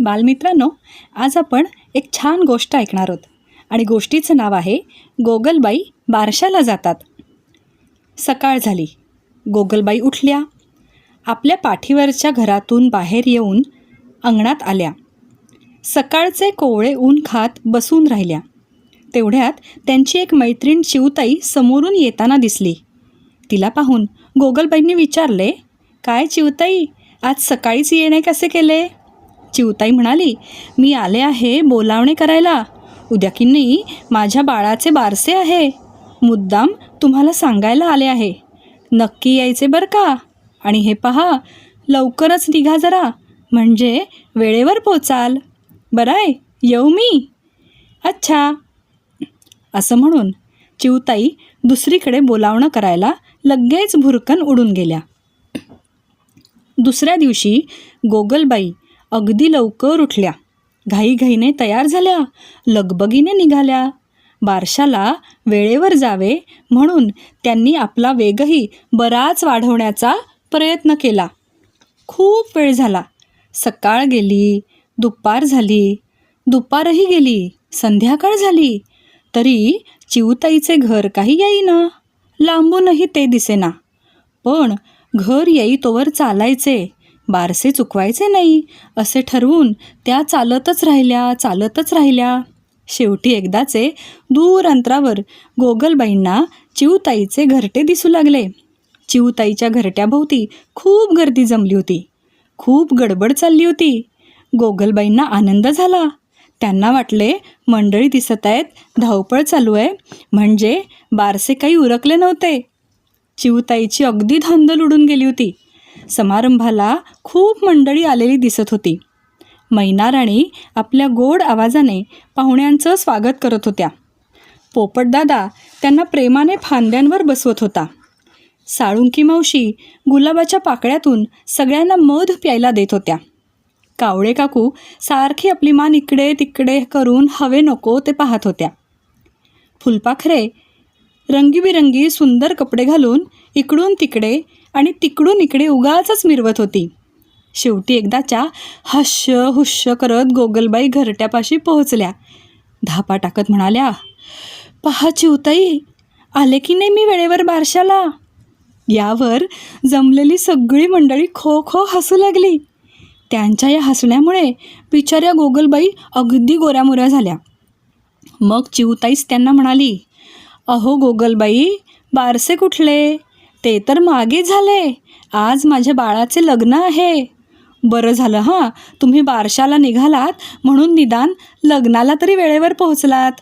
बालमित्रांनो आज आपण एक छान गोष्ट ऐकणार आहोत. आणि गोष्टीचं नाव आहे गोगलबाई बारशाला जातात. सकाळ झाली. गोगलबाई उठल्या. आपल्या पाठीवरच्या घरातून बाहेर येऊन अंगणात आल्या. सकाळचे कोवळे ऊन खात बसून राहिल्या. तेवढ्यात त्यांची एक मैत्रीण चिवताई समोरून येताना दिसली. तिला पाहून गोगलबाईंनी विचारले काय चिवताई आज सकाळीच येणे कसे केले? चिवताई म्हणाली मी आले आहे बोलावणे करायला. उद्या की नाही माझ्या बाळाचे बारसे आहे. मुद्दाम तुम्हाला सांगायला आले आहे. नक्की यायचे बरं का? आणि हे पहा लवकरच निघा जरा. म्हणजे वेळेवर पोचाल. बरं आहे येऊ मी. अच्छा. असं म्हणून चिवताई दुसरीकडे बोलावणं करायला लगेच भुरकन उडून गेल्या. दुसऱ्या दिवशी गोगलबाई अगदी लवकर उठल्या. घाईघाईने तयार झाल्या. लगबगीने निघाल्या. बारशाला वेळेवर जावे म्हणून त्यांनी आपला वेगही बराच वाढवण्याचा प्रयत्न केला. खूप वेळ झाला. सकाळ गेली दुपार झाली. दुपारही गेली संध्याकाळ झाली. तरी चिवताईचे घर काही येईना. लांबूनही ते दिसेना. पण घर येई तोवर चालायचे. बारसे चुकवायचे नाही. असे ठरवून त्या चालतच राहिल्या चालतच राहिल्या. शेवटी एकदाचे दूर अंतरावर गोगलबाईंना चिवताईचे घरटे दिसू लागले. चिवताईच्या घरट्याभोवती खूप गर्दी जमली होती. खूप गडबड चालली होती. गोगलबाईंना आनंद झाला. त्यांना वाटले मंडळी दिसत आहेत धावपळ चालू आहे. म्हणजे बारसे काही उरकले नव्हते. चिवताईची अगदी धांदल उडून गेली होती. समारंभाला खूप मंडळी आलेली दिसत होती. मैनाराणी आपल्या गोड आवाजाने पाहुण्यांचं स्वागत करत होत्या. पोपटदादा त्यांना प्रेमाने फांद्यांवर बसवत होता. साळुंकी मावशी गुलाबाच्या पाकळ्यातून सगळ्यांना मध प्यायला देत होत्या. कावळे काकू सारखी आपली मान इकडे तिकडे करून हवे नको ते पाहत होत्या. फुलपाखरे रंगीबिरंगी सुंदर कपडे घालून इकडून तिकडे आणि तिकडून इकडे उगाचच मिरवत होती. शेवटी एकदाच्या हश्य हुश्य करत गोगलबाई घरट्यापाशी पोहोचल्या. धापा टाकत म्हणाल्या पहा चिवताई आले की नाही मी वेळेवर बारशाला यावर जमलेली सगळी मंडळी खो खो हसू लागली. त्यांच्या या हसण्यामुळे बिचाऱ्या गोगलबाई अगदी गोऱ्यामोऱ्या झाल्या. मग चिवताईच त्यांना म्हणाली अहो गोगलबाई बारसे कुठले? ते तर मागे झाले. आज माझ्या बाळाचे लग्न आहे. बरं झालं हां. तुम्ही बारशाला निघालात म्हणून निदान लग्नाला तरी वेळेवर पोहोचलात.